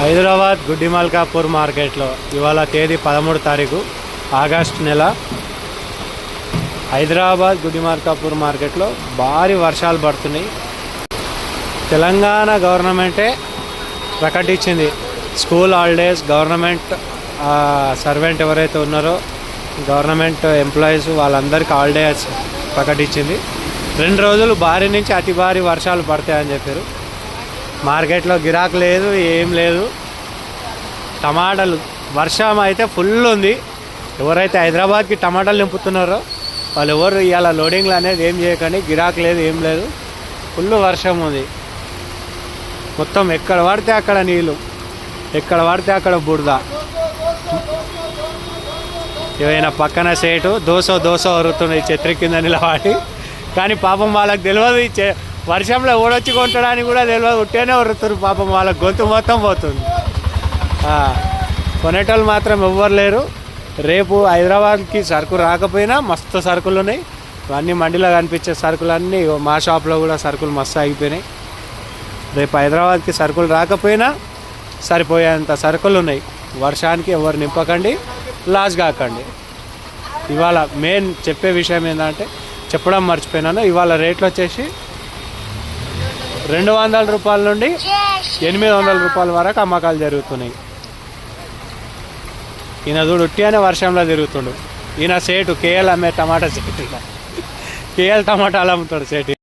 హైదరాబాద్ గుడ్డి మల్కాపూర్ మార్కెట్లో ఇవాళ తేదీ పదమూడు తారీఖు ఆగస్ట్ నెల. హైదరాబాద్ గుడ్డి మల్కాపూర్ మార్కెట్లో భారీ వర్షాలు పడుతున్నాయి. తెలంగాణ గవర్నమెంటే ప్రకటించింది. స్కూల్ హాలిడేస్ గవర్నమెంట్ సర్వెంట్ ఎవరైతే ఉన్నారో గవర్నమెంట్ ఎంప్లాయీస్ వాళ్ళందరికీ హాలిడేస్ ప్రకటించింది. రెండు రోజులు భారీ నుంచి అతి భారీ వర్షాలు పడతాయని చెప్పారు. మార్కెట్లో గిరాకు లేదు ఏం లేదు. టమాటాలు వర్షం అయితే ఫుల్ ఉంది. ఎవరైతే హైదరాబాద్కి టమాటాలు నింపుతున్నారో వాళ్ళు ఎవరు ఇవాళ లోడింగ్లు అనేది ఏం చేయకండి గిరాక్ లేదు ఏం లేదు. ఫుల్ వర్షం ఉంది. మొత్తం ఎక్కడ పడితే అక్కడ నీళ్ళు ఎక్కడ పడితే అక్కడ బురద. ఏమైనా పక్కన సేటు దోశ దోశ వరుతుంది చెత్రి కింద నిలబడి. కానీ పాపం వాళ్ళకి తెలియదు వర్షంలో ఊడొచ్చి కొంటడానికి కూడా తెలియదు ఉట్టేనే వరుతున్నారు పాపం. వాళ్ళ గొంతు మొత్తం పోతుంది. కొనేటోళ్ళు మాత్రం ఎవ్వరు లేరు. రేపు హైదరాబాద్కి సరుకు రాకపోయినా మస్తు సరుకులు ఉన్నాయి. అన్నీ మండిలో కనిపించే సరుకులన్నీ మా షాప్లో కూడా సరుకులు మస్తు ఆగిపోయినాయి. రేపు హైదరాబాద్కి సరుకులు రాకపోయినా సరిపోయేంత సరుకులు ఉన్నాయి. వర్షానికి ఎవరు నింపకండి లాస్ కాకండి. ఇవాళ మెయిన్ చెప్పే విషయం ఏంటంటే చెప్పడం మర్చిపోయినాను. ఇవాళ రేట్లు వచ్చేసి రెండు వందల రూపాయల నుండి ఎనిమిది వందల రూపాయల వరకు అమ్మకాలు జరుగుతున్నాయి ఈయన చూడు ఉట్టిగానే వర్షంలో తిరుగుతుండు ఈయన సేటు కేఎల్ అమ్మే టమాటా సేటు. కేఎల్ టమాటాలు అమ్ముతాడు సేటు.